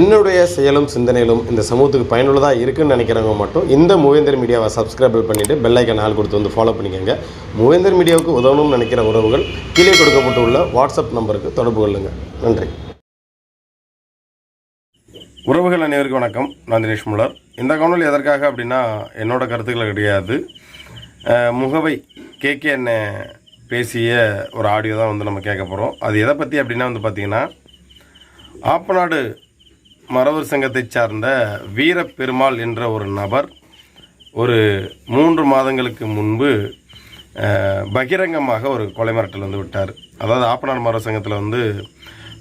என்னுடைய செயலும் சிந்தனையிலும் இந்த சமூகத்துக்கு பயனுள்ளதாக இருக்குன்னு நினைக்கிறவங்க மட்டும் இந்த மூவேந்தர் மீடியாவை சப்ஸ்கிரைபிள் பண்ணிவிட்டு பெல்லைக்கன் ஆள் கொடுத்து வந்து ஃபாலோ பண்ணிக்கோங்க. மூவேந்தர் மீடியாவுக்கு உதவணும்னு நினைக்கிற உறவுகள் கீழே கொடுக்கப்பட்டுள்ள வாட்ஸ்அப் நம்பருக்கு தொடர்பு கொள்ளுங்கள் நன்றி. உறவுகள் அனைவருக்கும் வணக்கம். நான் தினேஷ் முலர். இந்த காணொலி எதற்காக அப்படின்னா என்னோட கருத்துக்கள் கிடையாது. முகவை முகவை கே என்ன பேசிய ஒரு ஆடியோ தான் வந்து நம்ம கேட்க போகிறோம் அது எதை பற்றி அப்படின்னா வந்து பார்த்திங்கன்னா ஆப்பநாடு மறவர் சங்கத்தைச் சார்ந்த வீரப்பெருமாள் என்ற ஒரு நபர் ஒரு மூன்று மாதங்களுக்கு முன்பு பகிரங்கமாக ஒரு கொலை மிரட்டல் வந்து விட்டார். அதாவது ஆப்பனார் மரவர் சங்கத்தில் வந்து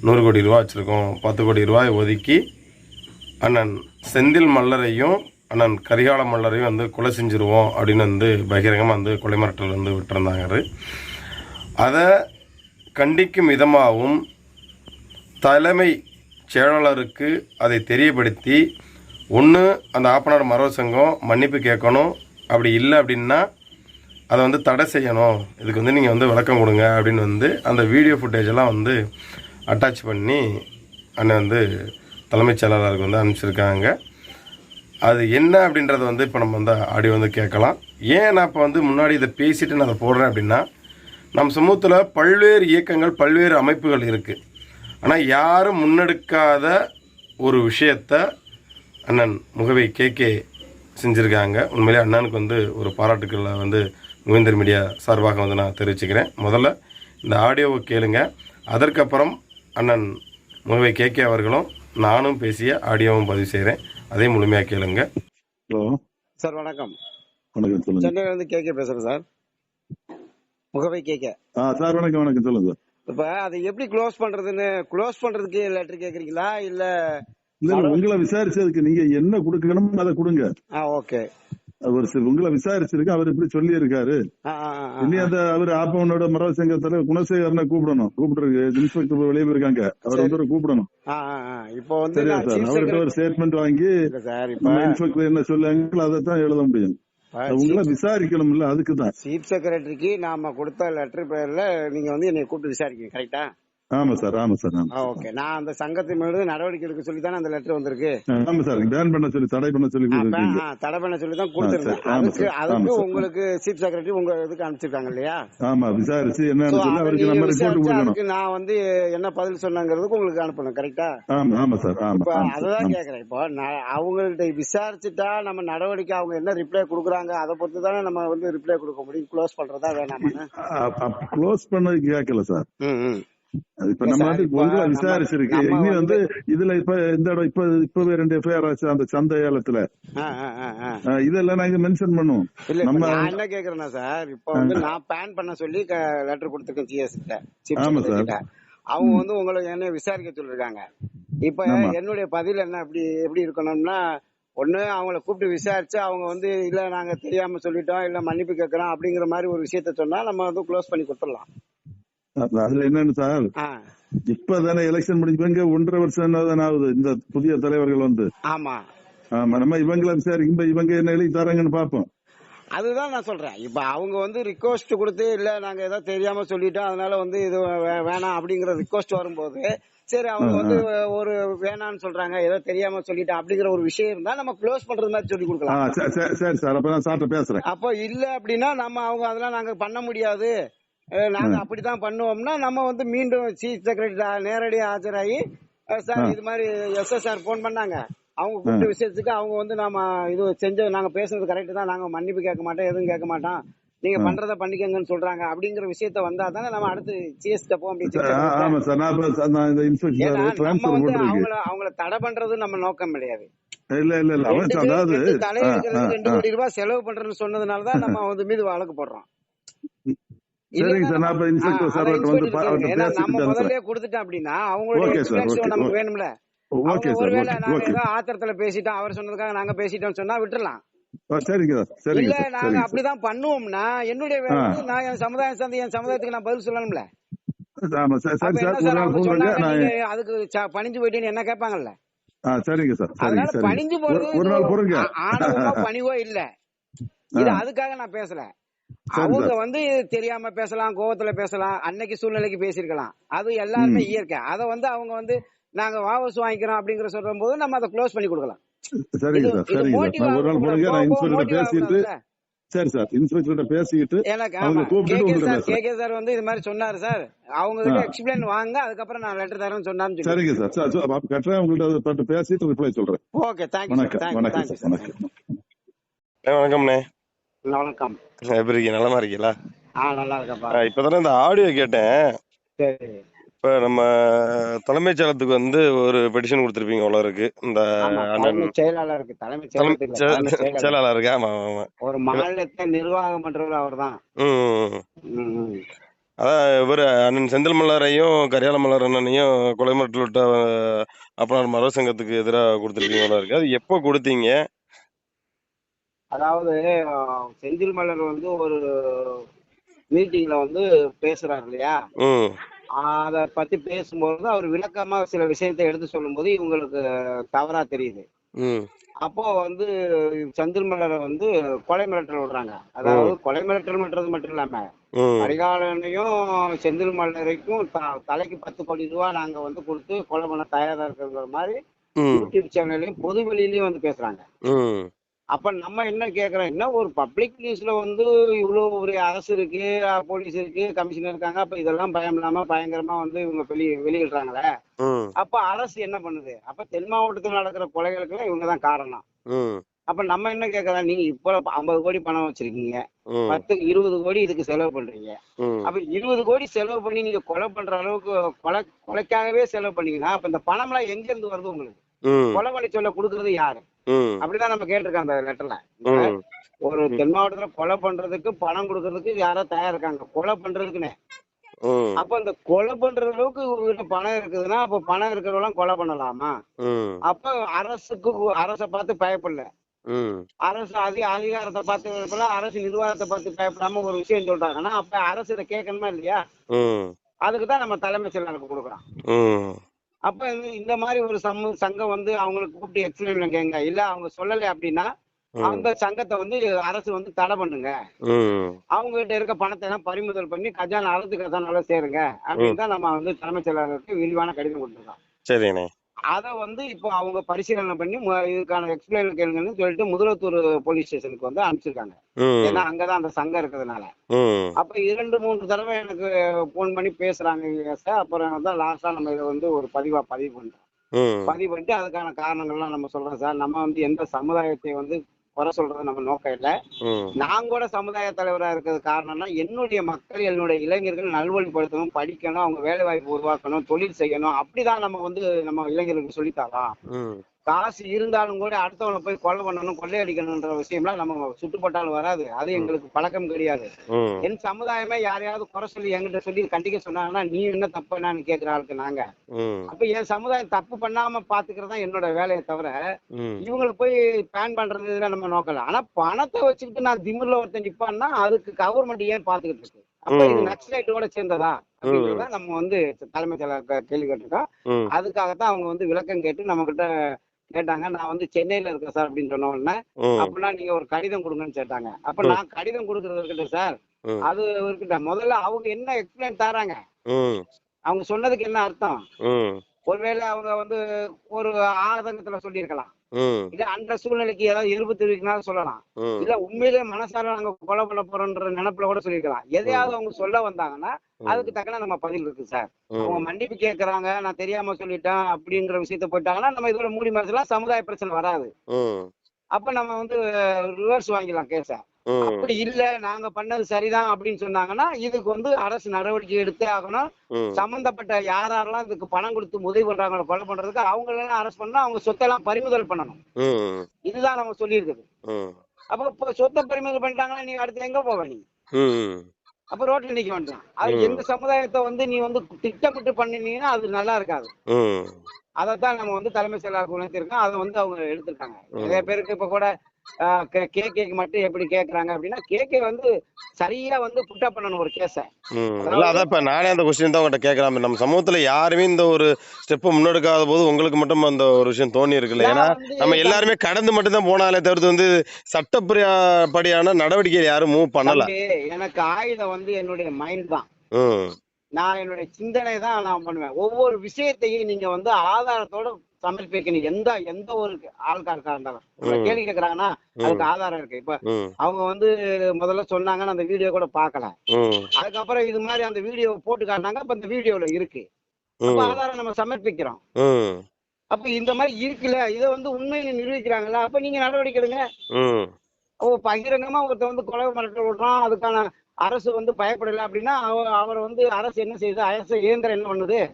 நூறு கோடி ரூபா வச்சுருக்கோம் பத்து கோடி ரூபாய் ஒதுக்கி அண்ணன் செந்தில் மல்லரையும் அண்ணன் கரிகால மல்லரையும் வந்து கொலை செஞ்சுருவோம் அப்படின்னு வந்து பகிரங்கமாக வந்து கொலை மிரட்டல் வந்து விட்டுருந்தாங்க. அதை கண்டிக்கும் விதமாகவும் தலைமை செயலாளருக்கு அதை தெரியப்படுத்தி ஒன்று அந்த ஆப்பனார் மரவ சங்கம் மன்னிப்பு கேட்கணும். அப்படி இல்லை அப்படின்னா அதை வந்து தடை செய்யணும். இதுக்கு வந்து நீங்கள் வந்து விளக்கம் கொடுங்க அப்படின்னு வந்து அந்த வீடியோ ஃபுட்டேஜ் எல்லாம் வந்து அட்டாச் பண்ணி அண்ணன் வந்து தலைமைச் செயலாளருக்கு வந்து அனுப்பிச்சிருக்காங்க. அது என்ன அப்படின்றத வந்து இப்போ நம்ம வந்து ஆடியோ வந்து கேட்கலாம். ஏன் நான் இப்போ வந்து முன்னாடி இதை பேசிட்டு நான் அதை போடுறேன் அப்படின்னா நம் சமூகத்தில் பல்வேறு இயக்கங்கள் பல்வேறு அமைப்புகள் இருக்குது ஆனால் யாரும் முன்னெடுக்காத ஒரு விஷயத்த அண்ணன் முகவை கே கே செஞ்சுருக்காங்க. உண்மையிலே அண்ணனுக்கு வந்து ஒரு பாராட்டுக்களை வந்து முகேந்தர் மீடியா சார்பாக வந்து நான் தெரிவிச்சுக்கிறேன். முதல்ல இந்த ஆடியோவை கேளுங்க. அதற்கப்புறம் அண்ணன் முகவை கே கே அவர்களும் நானும் பேசிய ஆடியோவும் பதிவு செய்கிறேன் அதே முழுமையாக கேளுங்க. ஹலோ. சார் வணக்கம். வணக்கம் சொல்லுங்க. சென்னையில இருந்து கேகே பேசுறேன் சார். முகவை கேகே ஆ சார் வணக்கம் வணக்கம் சொல்லுங்க சார். இப்ப அதை எப்படி க்ளோஸ் பண்றதுன்னு க்ளோஸ் பண்றதுக்கு லெட்டர் கேக்குறீங்களா? இல்ல இல்ல உங்களை விசாரிச்சதுக்கு நீங்க என்ன கொடுக்கணும் அதை கொடுங்க. ஓகே அவர் உங்களை விசாரிச்சிருக்கு அவர் இப்படி சொல்லி இருக்காரு. இனி அந்த அவர் ஆப்பவனோட மரவ சங்கத்துல குணசேகரனை கூப்பிடணும். கூப்பிடுறது இன்ஸ்பெக்டர் வெளியே போயிருக்காங்க அவர் வந்து கூப்பிடணும். இப்போ வந்து சரியா சார். அவர்கிட்ட ஒரு ஸ்டேட்மெண்ட் வாங்கி இன்ஸ்பெக்டர் என்ன சொல்லுவாங்களோ அதை தான் எழுத முடியும். அது உங்களை விசாரிக்கணும்ல அதுக்கு தான் சீஃப் செக்ரட்டரிக்கு நாம கொடுத்த லெட்டர் பேர்ல நீங்க வந்து என்னை கூப்பிட்டு விசாரிக்கீங்க கரெக்டா? ஆமா சார் ஆமா சார் ஓகே. நான் அந்த சங்கத்தின் மீது நடவடிக்கை எடுக்க சொல்லி தானே அந்த லெட்டர் வந்திருக்கு? ஆமா சார் பேன் பண்ண சொல்லி தடை பண்ண சொல்லி தடை பண்ண சொல்லி தான் கொடுத்துருந்தேன். அதுக்கு அதுக்கு. உங்களுக்கு சீஃப் செக்ரட்டரி உங்க இதுக்கு அனுப்பிச்சிருக்காங்க இல்லையா? ஆமா விசாரிச்சு அதை அவருக்கு நம்ம ரிப்போர்ட் கொடுக்கணும். நான் வந்து என்ன பதில் சொன்னங்கிறதுக்கு உங்களுக்கு அனுப்பணும் கரெக்டா ஆமா ஆமா சார் ஆமா அததான். கேக்குறேன். இப்போ நான் அவங்கள்ட்ட விசாரிச்சுட்டா நம்ம நடவடிக்கை அவங்க என்ன ரிப்ளை கொடுக்குறாங்க அதை பொறுத்து தானே நம்ம வந்து ரிப்ளை கொடுக்க முடியும். க்ளோஸ் பண்றதா வேணாமான்னு. க்ளோஸ் பண்ணது கேட்கல சார். இப்ப நம்ம வந்து நம்ம- விசாரிச்சிருக்கு இனி வந்து இதுல இப்ப இந்த இடம் இப்ப இப்பவே ரெண்டு எஃப்ஐஆர் ஆச்சு அந்த சந்தை ஏலத்துல இதெல்லாம் நாங்க மென்ஷன் பண்ணுவோம். நம்ம நான் என்ன கேக்குறேன்னா சார் இப்ப வந்து நான் பேன் பண்ண சொல்லி லெட்டர் கொடுத்துருக்கேன் கிட்ட சீஃப் ஆமா சார். அவங்க வந்து உங்களை என்ன விசாரிக்க சொல்லிருக்காங்க. இப்ப. என்னுடைய பதில் என்ன எப்படி எப்படி இருக்கணும்னா ஒண்ணு அவங்கள கூப்பிட்டு விசாரிச்சு அவங்க வந்து இல்ல நாங்க தெரியாம சொல்லிட்டோம் இல்ல மன்னிப்பு கேட்கறோம் அப்படிங்கிற மாதிரி ஒரு விஷயத்த சொன்னா நம்ம வந்து க்ளோஸ் பண்ணி கொடுத்துடலாம். அதுல என்னன்னு சார் இப்பதானே எலெக்ஷன் முடிஞ்சு இவங்க ஒன்றரை வருஷம் என்னதான் ஆகுது? இந்த புதிய தலைவர்கள் வந்து. ஆமா. ஆமா நம்ம இவங்களை விசாரிக்கும் இவங்க என்ன எழுதி தராங்கன்னு பாப்போம் அதுதான் நான் சொல்றேன். இப்ப அவங்க வந்து ரிக்வஸ்ட் கொடுத்து இல்ல நாங்க ஏதோ தெரியாம சொல்லிட்டோம் அதனால வந்து இது வேணாம் அப்படிங்கிற ரிக்வஸ்ட் வரும்போது சரி அவங்க வந்து ஒரு வேணாம்னு சொல்றாங்க ஏதோ தெரியாம சொல்லிட்டோம் அப்படிங்கிற ஒரு விஷயம் இருந்தா நம்ம க்ளோஸ் பண்றது மாதிரி சொல்லி கொடுக்கலாம். சரி, சரி, சரி சார் அப்ப நான் சார்ட்ட பேசுறேன். அப்போ இல்ல அப்படின்னா நம்ம அவங்க அதெல்லாம் நாங்க பண்ண முடியாது. நாங்க அப்படித்தான் பண்ணுவோம்னா நம்ம வந்து மீண்டும் சீஃப் செக்ரட்டரி நேரடியா ஆஜராகி சார் இது மாதிரி எஸ்எஸ்ஆர் போன் பண்ணாங்க. அவங்க கூப்பிட்ட விஷயத்துக்கு அவங்க வந்து நாம இது செஞ்ச நாங்க பேசுனது கரெக்ட் தான். நாங்க மன்னிப்பு கேட்க மாட்டோம் எதுவும் கேட்க மாட்டோம். நீங்க பண்றத பண்ணிக்கங்கன்னு சொல்றாங்க. அப்படிங்கிற விஷயத்த வந்தா தானே நம்ம அடுத்து சிஎஸ் போக முடியும் சார் சார், அவங்கள தடை பண்றது நம்ம நோக்கம் கிடையாது. இல்ல இல்ல இல்ல. அதாவது ரெண்டு. கோடி ரூபாய் செலவு பண்றேன்னு சொன்னதுனால தான் நம்ம வந்து மீது வழக்கு போடுறோம். சரிங்க சார். நான் இப்ப இன்ஸ்பெக்டர் சார் வந்து பேசிட்டு முதல்லயே கொடுத்துட்டோம் அப்படின்னா அவங்களுடைய நமக்கு. வேணும்ல. ஓகே சார் ஒருவேளை நாங்க ஏதோ ஆத்திரத்துல பேசிட்டோம் அவர் சொன்னதுக்காக நாங்க பேசிட்டோம் சொன்னா விட்டுறலாம். சரிங்க இல்ல நாங்க அப்படிதான் பண்ணுவோம்னா என்னுடைய நான் என் சமுதாயம் சார்ந்து என் சமுதாயத்துக்கு நான் பதில் சொல்லணும்ல. அதுக்கு பணிஞ்சு போயிட்டேன்னு என்ன கேட்பாங்கல்ல? ஆ சரிங்க சார் சரிங்க பணிஞ்சு போறது ஒரு நாள் பணிவோ இல்ல. இது அதுக்காக நான் பேசல. அவங்க. வந்து தெரியாம பேசலாம் கோவத்துல பேசலாம் அன்னைக்கு சூழ்நிலைக்கு பேசியிருக்கலாம். அது எல்லாருமே இயற்கை. அத வந்து அவங்க வந்து நாங்க வாபஸ் வாங்கிக்கிறோம் அப்படிங்கிற சொல்ற போது நம்ம அதை க்ளோஸ் பண்ணி கொடுக்கலாம். சரிங்க சார் இது சரிங்க சார். மோட்டிவ் நான் ஒரு நாள் போடுங்க நான் இன்ஸ்பெக்டர் பேசிட்டு சரி சார் இன்ஸ்பெக்டர் பேசிட்டு அவங்க கூப்பிட்டு கேகே சார் பேசுறேன். கேகே சார் வந்து இது மாதிரி சொன்னாரு சார். அவங்க கிட்ட எக்ஸ்பிளைன் வாங்க அதுக்கப்புறம் நான் லெட்டர் தரேன்னு சொன்னான்னு சரிங்க சார். சார் கட்டுறேன். உங்கள்ட்ட பட்டு பேசிட்டு ரிப்ளை சொல்றேன். ஓகே தேங்க்யூ சார் வணக்கம் தேங்க்யூ வணக்கம் தேங்க்யூ சார் சார் வணக்கம். வணக்கம்ண்ணே. வணக்கம் எப்படி இருக்கீங்க நலமா இருக்கீங்களா? ஆ நல்லா இருக்கப்பா ஆ, இப்பதானே இந்த ஆடியோ கேட்டேன். சரி. இப்ப நம்ம தலைமைச் செயலகத்துக்கு வந்து ஒரு பெட்டிஷன் கொடுத்துருப்பீங்க அவ்வளோ இருக்கு. இந்த செயலாளருக்கு தலைமை தலைமை செயலகத்துக்கு இல்ல, தலைமை செ- செயலாளர் செயலாளருக்கு ஆமா ஆமா ஒரு மாநிலத்தை நிர்வாகம் பண்றவர் அவர்தான். அதான் இவர் அண்ணன் செந்தில் மலரையும் கரியால மலர் அண்ணனையும் கொலை மிரட்டல் விட்ட அப்பனார் மரோ சங்கத்துக்கு எதிராக கொடுத்துருக்கீங்க அவ்வளோ இருக்கு. அது எப்போ கொடுத்தீங்க? அதாவது செந்தில் மலர் வந்து ஒரு மீட்டிங்ல வந்து பேசுறாரு இல்லையா? அத பத்தி பேசும்போது அவர் விளக்கமா சில விஷயத்தை எடுத்து சொல்லும்போது இவங்களுக்கு தவறா தெரியுது. அப்போ வந்து செந்தில் மலரை வந்து கொலை மிரட்டல் விடுறாங்க. அதாவது கொலை மிரட்டல் மட்டும் இல்லாம கரிகாலனையும் செந்தில் மலரைக்கும் தலைக்கு பத்து கோடி ரூபாய் நாங்க வந்து கொடுத்து கொலை பண்ண தயாரா இருக்கிற மாதிரி யூடியூப் சேனல்லையும் பொது வெளியிலயும் வந்து பேசுறாங்க. அப்ப நம்ம என்ன கேக்குறோம்? என்ன ஒரு பப்ளிக் நியூஸ்ல வந்து இவ்வளவு ஒரு அரசு இருக்கு போலீஸ் இருக்கு கமிஷனர் இருக்காங்க. அப்ப இதெல்லாம் பயம் இல்லாம பயங்கரமா வந்து இவங்க வெளி வெளியிடுறாங்களே? அப்ப அரசு என்ன பண்ணுது? அப்ப தென் மாவட்டத்தில் நடக்கிற கொலைகளுக்கு இவங்க தான் காரணம் அப்ப நம்ம என்ன கேக்குறோம்? நீங்க இப்போ ஐம்பது கோடி பணம் வச்சிருக்கீங்க. பத்து இருபது கோடி இதுக்கு செலவு பண்றீங்க. அப்ப இருபது கோடி செலவு பண்ணி நீங்க கொலை பண்ற அளவுக்கு கொலை கொலைக்காகவே செலவு பண்ணீங்கன்னா அப்ப இந்த பணம் எல்லாம் எங்க இருந்து வருது உங்களுக்கு? கொலை பண்ணி சொல்ல கொடுக்கறது யாரு? அப்படிதான் நம்ம கேட்டிருக்கோம் அந்த லெட்டர்ல ஒரு தென் மாவட்டத்துல கொலை பண்றதுக்கு பணம் கொடுக்கறதுக்கு யாரோ தயாரா இருக்காங்க கொலை பண்றதுக்குன்னு. அப்ப அந்த கொலை பண்ற அளவுக்கு இவர்கிட்ட பணம் இருக்குதுன்னா அப்ப பணம் இருக்கிறவங்க கொலை பண்ணலாமா? அப்ப அரசுக்கு அரசை பார்த்து பயப்படல. அரசு அதிக அதிகாரத்தை பார்த்து பயப்படல அரசு நிர்வாகத்தை பார்த்து பயப்படாம ஒரு விஷயம் சொல்றாங்கன்னா அப்ப அரசு இதை கேட்கணுமா இல்லையா? ம். அதுக்கு தான் நம்ம தலைமை செயலாளருக்கு கொடுக்குறோம். அப்ப இந்த- மாதிரி ஒரு சமூக சங்கம் வந்து அவங்களுக்கு கூப்பிட்டு எக்ஸ்பிளைன் கேங்க இல்ல அவங்க சொல்லலை அப்படின்னா அந்த சங்கத்தை வந்து அரசு வந்து தடை பண்ணுங்க. அவங்க கிட்ட இருக்க பணத்தை எல்லாம் பறிமுதல் பண்ணி கஜானா அரசு கஜானால சேருங்க. அப்படின்னு தான் நம்ம வந்து தலைமைச் செயலாளருக்கு விரிவான கடிதம் கொடுத்துருக்கோம். சரிண்ணே அதை வந்து இப்போ அவங்க பரிசீலனை பண்ணி இதுக்கான எக்ஸ்பிளைன் கேளுங்கன்னு சொல்லிட்டு முதலத்தூர் போலீஸ் ஸ்டேஷனுக்கு வந்து அனுப்பிச்சிருக்காங்க. ஏன்னா அங்கதான் அந்த சங்கம் இருக்கிறதுனால. அப்ப இரண்டு மூன்று தடவை எனக்கு ஃபோன் பண்ணி பேசுறாங்க சார் அப்புறம் தான் லாஸ்டா நம்ம இதை வந்து ஒரு பதிவா பதிவு பண்றோம் பதிவு பண்ணிட்டு அதுக்கான காரணங்கள்லாம் நம்ம சொல்றோம் சார் நம்ம வந்து எந்த சமுதாயத்தை வந்து குறை சொல்றது நம்ம நோக்கம் இல்லை. நான் கூட சமுதாய தலைவரா இருக்கிறது காரணம்னா என்னுடைய மக்கள் என்னுடைய இளைஞர்கள் நல்வழிப்படுத்தணும் படிக்கணும் அவங்க வேலை வாய்ப்பு உருவாக்கணும் தொழில் செய்யணும் அப்படிதான் நம்ம வந்து நம்ம இளைஞர்களுக்கு சொல்லித்தாரோம் ம். காசு இருந்தாலும் கூட அடுத்தவனை போய் கொலை பண்ணணும் கொள்ளையடிக்கணும்ன்ற விஷயம்லாம் நம்ம சுட்டுப்பட்டாலும் வராது. அது எங்களுக்கு பழக்கம் கிடையாது. என் சமுதாயமே யாரையாவது குறை சொல்லி என்கிட்ட சொல்லி கண்டிக்க சொன்னாங்கன்னா நீ என்ன தப்பு என்னன்னு கேட்கிற ஆளுக்கு நாங்க. அப்ப என் சமுதாயம் தப்பு பண்ணாம பாத்துக்கிறது தான் என்னோட வேலையை தவிர ம். இவங்களுக்கு போய் பேன் பண்றது இதெல்லாம் நம்ம நோக்கல. ஆனா பணத்தை வச்சுக்கிட்டு நான் திமிர்ல ஒருத்தன் நிப்பான்னா அதுக்கு கவர்மெண்ட் ஏன் பாத்துக்கிட்டு இருக்கு? அப்ப இது. நக்சலைட்டோட சேர்ந்ததா? அப்படின்றத நம்ம வந்து தலைமை செயலர் கேள்வி கேட்டிருக்கோம். அதுக்காகத்தான் அவங்க வந்து விளக்கம் கேட்டு நம்ம கிட்ட கேட்டாங்க நான் வந்து சென்னையில இருக்கேன் சார் அப்படின்னு சொன்ன உடனே அப்படின்னா நீங்க ஒரு கடிதம் கொடுங்கன்னு கேட்டாங்க அப்ப. நான் கடிதம் கொடுக்கறது இருக்கட்டும் சார். அது இருக்கட்டும். முதல்ல அவங்க என்ன எக்ஸ்பிளைன் தராங்க? அவங்க சொன்னதுக்கு என்ன அர்த்தம்? ஒருவேளை அவங்க வந்து ஒரு ஆதங்கத்துல சொல்லியிருக்கலாம். இல்ல அந்த சூழ்நிலைக்கு ஏதாவது எதிர்ப்பு தெரிவிக்கனாலும் சொல்லலாம். இல்ல உண்மையிலே மனசார நாங்க கொலை பண்ண போறோம்ன்ற நினைப்புல கூட சொல்லிருக்கலாம் எதையாவது அவங்க சொல்ல வந்தாங்கன்னா அதுக்கு தக்கன நம்ம பதில் இருக்கு சார். அவங்க மன்னிப்பு கேக்குறாங்க நான் தெரியாம சொல்லிட்டேன் அப்படின்ற விஷயத்த போயிட்டாங்கன்னா நம்ம இதோட மூடி மறைச்சலாம் சமுதாய பிரச்சனை வராது. அப்ப நம்ம வந்து ரிவர்ஸ் வாங்கிடலாம் கேஸ ம் அப்படி இல்ல நாங்க பண்ணது சரிதான் அப்படின்னு சொன்னாங்கன்னா இதுக்கு வந்து அரசு நடவடிக்கை எடுத்தே ஆகணும். சம்பந்தப்பட்ட யார் யாரெல்லாம் இதுக்கு பணம் கொடுத்து உதவி பண்றாங்களோ கொலை பண்றதுக்கு அவங்க எல்லாம் அரெஸ்ட் பண்ணா அவங்க சொத்தெல்லாம் பறிமுதல் பண்ணணும். இதுதான் நம்ம சொல்லியிருக்குது. அப்ப இப்போ சொத்தை பறிமுதல் பண்ணிட்டாங்கன்னா நீங்க அடுத்து எங்க போவ நீ? அப்ப ரோட்ல நிக்க வேண்டாம் அது. எந்த சமுதாயத்தை வந்து நீ வந்து திட்டமிட்டு பண்ணினீங்கன்னா அது நல்லா இருக்காது. அதைத்தான் நம்ம வந்து தலைமை செயலாளர் உணர்த்திருக்கோம் அதை வந்து அவங்க எடுத்திருக்காங்க. நிறைய பேருக்கு இப்ப கூட கேகேக்கு மட்டும் எப்படி கேக்குறாங்க அப்படின்னா கேகே வந்து சரியா வந்து புட்டப் பண்ணணும் ஒரு கேஸ ம் இல்ல அதான் இப்ப நானே அந்த கொஸ்டின் தான் உங்கள்கிட்ட கேட்கலாம் நம்ம சமூகத்துல யாருமே இந்த ஒரு ஸ்டெப் முன்னெடுக்காத போது உங்களுக்கு மட்டும் அந்த ஒரு விஷயம் தோணி இருக்குல்ல? ஏன்னா நம்ம எல்லாருமே கடந்து மட்டும் தான் போனாலே தவிர்த்து வந்து சட்டப்படியான நடவடிக்கை யாரும் மூவ் பண்ணல. எனக்கு ஆயுதம் வந்து என்னுடைய மைண்ட் தான். நான் என்னுடைய சிந்தனை தான் நான் பண்ணுவேன். ஒவ்வொரு விஷயத்தையும் நீங்க வந்து ஆதாரத்தோட சமர்ப்பிக்கணும் எந்த எந்த ஒரு ஆள்காரக்கா இருந்தாலும். கேள்வி கேக்குறாங்கன்னா அதுக்கு ஆதாரம் இருக்கு. இப்ப அவங்க வந்து முதல்ல சொன்னாங்க நான் அந்த வீடியோ கூட பார்க்கல. ம். அதுக்கப்புறம் இது மாதிரி அந்த வீடியோ போட்டு காட்டினாங்க. அப்ப இந்த வீடியோல இருக்கு. அப்ப ஆதாரம் நம்ம சமர்ப்பிக்கிறோம். அப்ப இந்த மாதிரி இருக்குல்ல. இதை வந்து உண்மையை நிரூபிக்கிறாங்கல்ல அப்ப நீங்க நடவடிக்கை எடுங்க. ஓ பகிரங்கமா ஒருத்தர் வந்து கொலை மிரட்டல் விடுறான். அதுக்கான அரசு வந்து பயப்படல அப்படின்னா அவ- அவர் வந்து அரசு என்ன செய்யுது? அரசு இயந்திரம் என்ன பண்ணுது?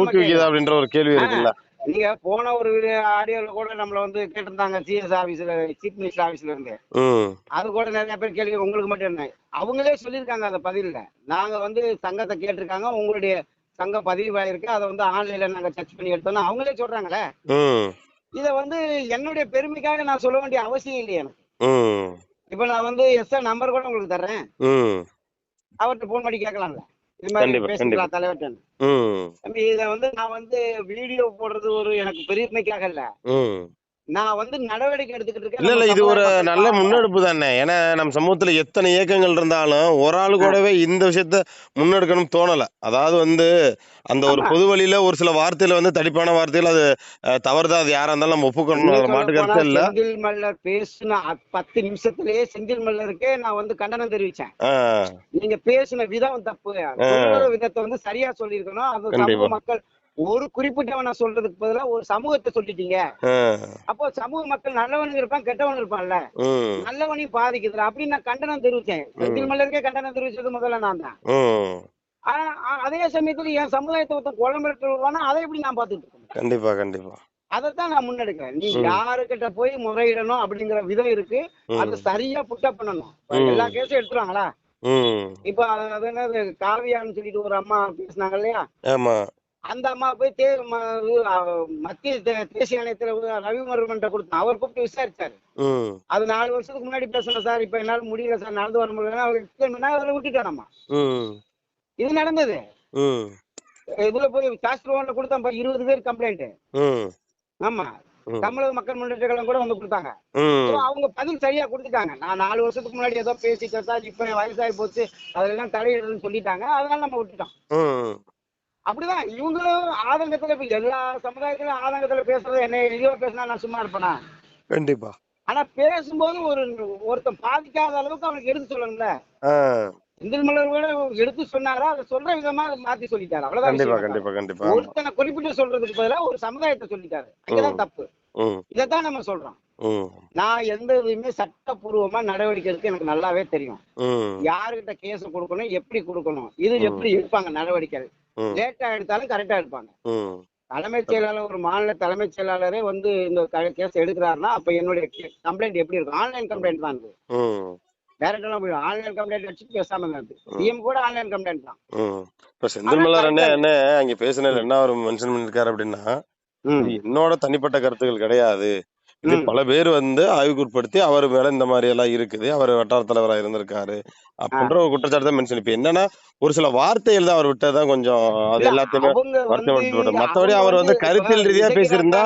ஊக்குவிக்குதா. அப்படின்ற ஒரு கேள்வி இருக்குல்ல? நீங்க போன ஒரு ஆடியோல கூட நம்மள வந்து கேட்டிருந்தாங்க சிஎஸ் ஆபீஸ்ல சீஃப் மினிஸ்டர் ஆபீஸ்ல இருந்து. அது கூட நிறைய பேர் கேள்வி உங்களுக்கு மட்டும் என்ன? அவங்களே சொல்லியிருக்காங்க அந்த பதில்ல. நாங்க வந்து சங்கத்தை கேட்டிருக்காங்க உங்களுடைய சங்கம் பதிவாயிருக்கு அதை வந்து ஆன்லைன்ல நாங்க சர்ச் பண்ணி எடுத்தோம்னா அவங்களே சொல்றாங்களே. இத வந்து என்னுடைய பெருமைக்காக நான் சொல்ல வேண்டிய அவசியம் இல்லையே எனக்கு. இப்ப நான் வந்து எஸ்ஆர் நம்பர் கூட உங்களுக்கு தர்றேன். அவர்கிட்ட போன் பண்ணி கேட்கலாம்ல. இது மாதிரி பேசிக்கலாம் தலைவர்கிட்ட. தம்பி இத வந்து நான் வந்து வீடியோ போடுறது ஒரு எனக்கு பெருமைக்காக இல்ல. நான் வந்து நடவடிக்கை எடுத்துக்கிட்டு இருக்கேன். இல்ல இல்ல இது ஒரு நல்ல. முன்னெடுப்பு தானே. ஏன்னா நம்ம சமூகத்துல எத்தனை இயக்கங்கள் இருந்தாலும் ஒரு ஆளு கூடவே இந்த விஷயத்த முன்னெடுக்கணும் தோணல. அதாவது வந்து அந்த ஒரு. பொது வழியில ஒரு சில வார்த்தையில வந்து தடிப்பான வார்த்தைகள் அது அஹ், தவறுதான் அது யாரா இருந்தாலும் நம்ம ஒப்புக்கணும் அதுல மாட்டு கருத்து இல்ல. செந்தில் மல்லர் பேசின பத்து நிமிஷத்திலேயே செந்தில் மல்லருக்கே நான் வந்து கண்டனம் தெரிவிச்சேன். நீங்க பேசின விதம் தப்பு. விதத்தை வந்து சரியா சொல்லியிருக்கணும். அது. மக்கள் ஒரு குறிப்பிட்டவனை சொல்றதுக்கு பதிலா ஒரு சமூகத்தை சொல்லிட்டீங்க. அப்போ சமூக மக்கள் நல்லவனும் இருப்பான் கெட்டவனும் இருப்பான்ல. நல்லவனையும் பாதிக்குதுல. அப்படின்னு நான் கண்டனம் தெரிவிச்சேன். செந்தில் மல்லருக்கே கண்டனம் தெரிவிச்சது முதல்ல நான் தான். ஆனா அதே சமயத்துல என் சமுதாயத்தை ஒருத்தன் விடுவானா? அதை எப்படி நான் பாத்துட்டு இருக்கேன்? கண்டிப்பா கண்டிப்பா. அதைத்தான் நான் முன்னெடுக்கிறேன். நீ. யாருக்கிட்ட போய் முறையிடணும் அப்படிங்கிற விதம் இருக்கு. அதை சரியா புட்டப் பண்ணணும். எல்லா கேஸும் எடுத்துருவாங்களா? இப்ப அது என்னது காவியான்னு சொல்லிட்டு ஒரு அம்மா பேசினாங்க இல்லையா? ஆமா. அந்த அம்மா போய் தே மத்திய தேசிய ஆணையத்துல ரவிமர்மன்ட்ட கொடுத்தோம் அவர் கூப்பிட்டு விசாரிச்சாரு. அது நாலு வருஷத்துக்கு முன்னாடி பேசணும் சார். இப்ப என்னால முடியல சார். நடந்து வர முடியல அவர் explain பண்ணா அதில் விட்டுட்டோம் நம்ம ம். இது நடந்தது. இதுல போய் ஒன்ல கொடுத்தோம் இப்ப இருபது பேர் கம்ப்ளைண்ட் ஆமா. தமிழக மக்கள் முன்னேற்ற கழகம் கூட வந்து கொடுத்தாங்க. அவங்க பதில் சரியா கொடுத்துட்டாங்க. நான் நாலு வருஷத்துக்கு முன்னாடி ஏதோ பேசிட்டேன் சார் இப்ப வயசாகி போச்சு. அதெல்லாம் தலையிடுன்னு சொல்லிட்டாங்க. அதனால நம்ம விட்டுட்டோம். அப்படிதான். இவங்களும் ஆதங்கத்துல இப்ப எல்லா சமுதாயத்திலும் ஆதங்கத்துல பேசுறது என்ன இழிவா பேசினா நான் சும்மா இருப்பேனா? கண்டிப்பா. ஆனா பேசும்போது ஒரு ஒருத்தன் பாதிக்காத அளவுக்கு அவனுக்கு எடுத்து சொல்லணும்ல? ஆ. செந்தில் மலர் கூட எடுத்து சொன்னாரா? அதை சொல்ற விதமா மாத்தி சொல்லிட்டாரு. அவ்வளவுதான். ஒருத்தனை குறிப்பிட்டு சொல்றதுக்கு பதிலா ஒரு சமுதாயத்தை சொல்லிட்டாரு. அங்கதான் தப்பு. இதைத்தான் நம்ம சொல்றோம். நான் எந்த இதுவுமே சட்டப்பூர்வமா நடவடிக்கை எடுக்க எனக்கு நல்லாவே தெரியும். யாருகிட்ட கேஸ் கொடுக்கணும் எப்படி கொடுக்கணும் இது எப்படி எடுப்பாங்க நடவடிக்கை. லேட்டா எடுத்தாலும் கரெக்டா எடுப்பாங்க. தலைமைச் செயலாளர் ஒரு மாநில தலைமைச் செயலாளரே வந்து இந்த கேஸ் எடுக்கிறாருன்னா அப்ப என்னுடைய கம்ப்ளைண்ட் எப்படி இருக்கும்? ஆன்லைன் கம்ப்ளைண்ட் தான் இது டேரக்டா போய் ஆன்லைன் கம்ப்ளைண்ட் வச்சுட்டு பேசாம சிஎம் கூட ஆன்லைன் கம்ப்ளைண்ட் தான். இப்ப செந்தில் மலர் என்ன என்ன அங்க பேசினதுல என்ன அவர் மென்ஷன் பண்ணிருக்காரு அப்படின்னா என்னோட தனிப்பட்ட கருத்துக்கள் கிடையாது. இது. பல பேர் வந்து ஆய்வுக்கு உட்படுத்தி அவர் மேல இந்த மாதிரி எல்லாம் இருக்குது. அவர் வட்டார தலைவரா இருந்திருக்காரு. அப்படின்ற ஒரு குற்றச்சாட்டு தான் மென்ஷன் இப்ப என்னன்னா ஒரு சில வார்த்தைகள் தான் அவர் விட்டதான் கொஞ்சம் அது எல்லாத்தையுமே விட்டு மத்தபடி அவர் வந்து கருத்தியல் இப்ப ரீதியா பேசியிருந்தா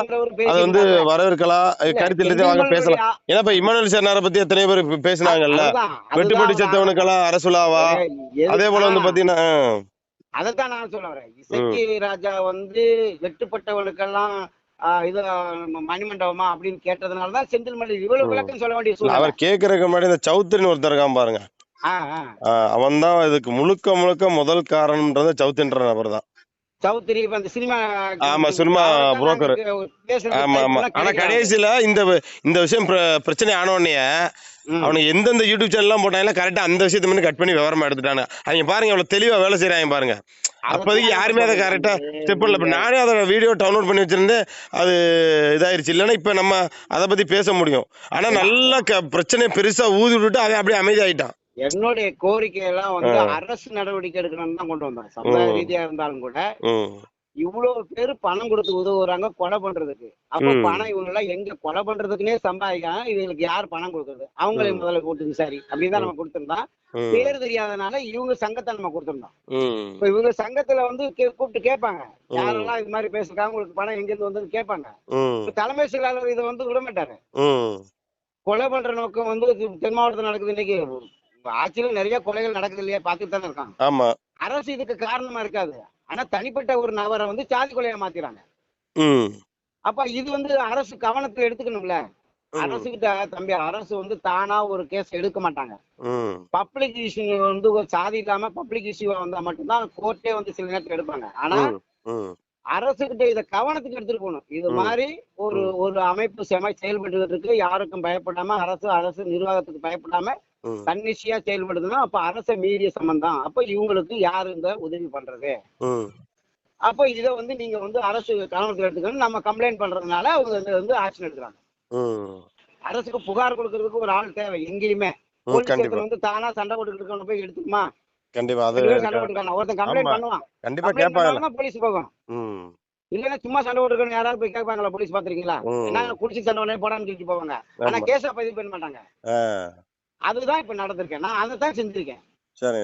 அது வந்து. வரவேற்கலாம் கருத்தியல் ரீதியா வாங்க பேசலாம். ஏன்னா இப்ப இமானுவல் சேனாரை பத்தி எத்தனை பேர் பேசினாங்கல்ல. வெட்டுப்பட்டு செத்தவனுக்கெல்லாம் அரசுலாவா? அதே போல வந்து பாத்தீங்கன்னா அதைத்தான் நான் சொல்ல வரேன். இசக்கி ராஜா வந்து வெட்டுப்பட்டவனுக்கெல்லாம் இது மணிமண்டபமா அப்படின்னு கேட்டதுனாலதான் செந்தில் மல்லி இவ்வளவு விளக்கம் சொல்ல வேண்டிய அவர் கேக்குறதுக்கு முன்னாடி இந்த சௌத்ரின்னு ஒருத்தர் இருக்கான் பாருங்க. அவன் தான் இதுக்கு முழுக்க முழுக்க முதல் காரணம்ன்றது சௌத்ரின்ற நபர் தான். சௌத்ரி இப்ப அந்த சினிமா ஆமா, சினிமா broker. ஆமா ஆமா. ஆனா கடைசியில இந்த இந்த விஷயம் பிர- பிரச்சனை ஆன உடனே அவனுக்கு எந்தெந்த யூடியூப் சேனல் எல்லாம் போட்டாங்களோ கரெக்டா அந்த விஷயத்த மட்டும் கட் பண்ணி விவரமா எடுத்துட்டாங்க அவங்க பாருங்க எவ்வளவு தெளிவா வேலை செய்யறாங்க பாருங்க. அப்போதைக்கு யாருமே அதை கரெக்டா ஸ்டெப் இப்ப நானே அதை வீடியோ டவுன்லோட் பண்ணி வச்சிருந்தேன். அது இதாயிருச்சு. இல்லைன்னா இப்ப நம்ம அதை பத்தி பேச முடியும். ஆனா நல்லா பிரச்சனையை பெருசா ஊதி விட்டுட்டு அவன் அப்படியே அமைதியாயிட்டான். என்னுடைய கோரிக்கை எல்லாம் வந்து. அரசு நடவடிக்கை எடுக்கணும்னு தான் கொண்டு வந்தோம். சமுதாய ம். ரீதியா இருந்தாலும் கூட இவ்வளவு பேர் பணம் கொடுத்து உதவுறாங்க கொலை பண்றதுக்கு. அப்ப. பணம் இவங்க எல்லாம் எங்க கொலை பண்றதுக்குன்னே சம்பாதிக்காங்க இவங்களுக்கு யார் பணம் கொடுக்குறது? அவங்களே. முதல்ல கூட்டு விசாரி. அப்படின்னு நம்ம கொடுத்திருந்தோம். ம். பேர் தெரியாதனால இவங்க சங்கத்தை நம்ம கொடுத்திருந்தோம். இப்ப இவங்க சங்கத்துல வந்து கூப்பிட்டு கேட்பாங்க. யாரெல்லாம் இது மாதிரி பேசுறாங்க உங்களுக்கு பணம் எங்க இருந்து வந்தது கேட்பாங்க தலைமை செயலாளர் இதை வந்து விட மாட்டாரு. கொலை பண்ற நோக்கம் வந்து தென் மாவட்டத்தில் நடக்குது இன்னைக்கு. ஆட்சியில நிறைய கொலைகள் நடக்குது இல்லையா? பார்த்துட்டு தானே இருக்காங்க. ஆமா. அரசு இதுக்கு காரணமா இருக்காது. ஆனா தனிப்பட்ட ஒரு நபரை வந்து சாதி கொலையா மாத்திராங்க அப்ப இது வந்து அரசு கவனத்துல எடுத்துக்கணும்ல. அரசு கிட்ட தம்பி அரசு வந்து தானா ஒரு கேஸ் எடுக்க மாட்டாங்க. பப்ளிக் இஷ்யூ வந்து சாதி இல்லாம பப்ளிக் இஷ்யூவா வந்தா மட்டும்தான் கோர்ட்டே வந்து சில நேரத்துல எடுப்பாங்க. ஆனா அரசு கிட்ட இத கவனத்துக்கு எடுத்துட்டு போகணும். இது. மாதிரி ஒரு ஒரு அமைப்பு செம செயல்பட்டு இருக்கு. யாருக்கும் பயப்படாம அரசு அரசு நிர்வாகத்துக்கு பயப்படாம தன்னிச்சையா செயல்படுதுன்னா அப்ப அரச மீறிய சம்பந்தம் அப்ப இவங்களுக்கு யாரு இந்த உதவி பண்றது? அப்ப இத வந்து நீங்க வந்து அரசு கவனத்துக்கு எடுத்துக்கணும். நம்ம கம்ப்ளைண்ட் பண்றதுனால அவங்க வந்து- ஆக்ஷன் எடுக்கிறாங்க. அரசுக்கு புகார் கொடுக்கறதுக்கு ஒரு ஆள் தேவை எங்கேயுமே. போலீஸ் வந்து தானா சண்டை போட்டுக்கிட்டு போய் எடுத்துக்குமா? கண்டிப்பா அது ஒருத்தன் கம்ப்ளைண்ட். பண்ணுவான். கண்டிப்பா பண்ணாலும் போலீஸ் போகும். இல்லைன்னா சும்மா சண்டை போட்டுருக்கணும் யாராவது போய் கேட்பாங்களா போலீஸ் பாத்திருக்கீங்களா. என்ன குடிச்சு சண்டை உடனே போடான்னு சொல்லிட்டு போவாங்க. ஆனா கேஸா பதிவு பண்ண மாட்டாங்க. அதுதான் இப்ப நடந்திருக்கேன் நான் அதை தான் செஞ்சிருக்கேன்.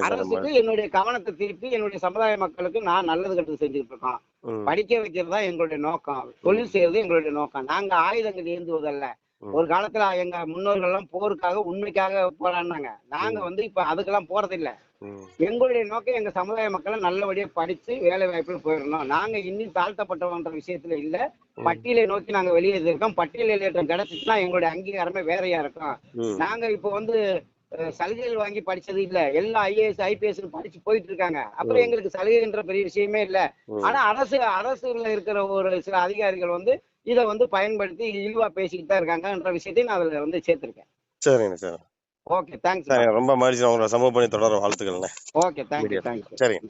அரசுக்கு என்னுடைய கவனத்தை திருப்பி என்னுடைய சமுதாய மக்களுக்கு நான் நல்லது கெட்டது செஞ்சுட்டு இருக்கோம். படிக்க வைக்கிறது தான் எங்களுடைய நோக்கம். தொழில் செய்யறது எங்களுடைய நோக்கம். நாங்க ஆயுதங்கள் ஏந்துவதல்ல. ஒரு காலத்துல எங்க முன்னோர்கள் எல்லாம் போருக்காக உண்மைக்காக போராடினாங்க. நாங்க வந்து இப்ப அதுக்கெல்லாம் போறதில்ல. எங்களுடைய நோக்கம் எங்க சமுதாய மக்களை நல்லபடியா படிச்சு வேலை வாய்ப்புல போயிடணும். நாங்க இன்னும் தாழ்த்தப்பட்டவன்ற விஷயத்துல இல்ல. பட்டியலை நோக்கி நாங்க வெளியே இருக்கோம் பட்டியல் வெளியேற்றம் கிடைச்சிச்சுன்னா எங்களுடைய அங்கீகாரமே வேறையா இருக்கும். நாங்க இப்போ வந்து சலுகைகள் வாங்கி படிச்சது இல்ல. எல்லாம் ஐஏஎஸ் ஐபிஎஸ் படிச்சு போயிட்டு இருக்காங்க. அப்புறம். எங்களுக்கு சலுகைன்ற பெரிய விஷயமே இல்ல. ஆனா அரசு அரசுல இருக்கிற ஒரு சில அதிகாரிகள் வந்து இத வந்து பயன்படுத்தி இழிவா பேசிக்கிட்டு தான் இருக்காங்கன்ற விஷயத்தையும் நான் அதுல வந்து சேர்த்திருக்கேன். சரிங்க சார். ஓகே தேங்க்ஸ் சரிங்க ரொம்ப மகிழ்ச்சி உங்களோட சமூக பணி தொடர வாழ்த்துக்கள்ண்ணே ஓகே தேங்க்யூ தேங்க்யூ சரிங்க.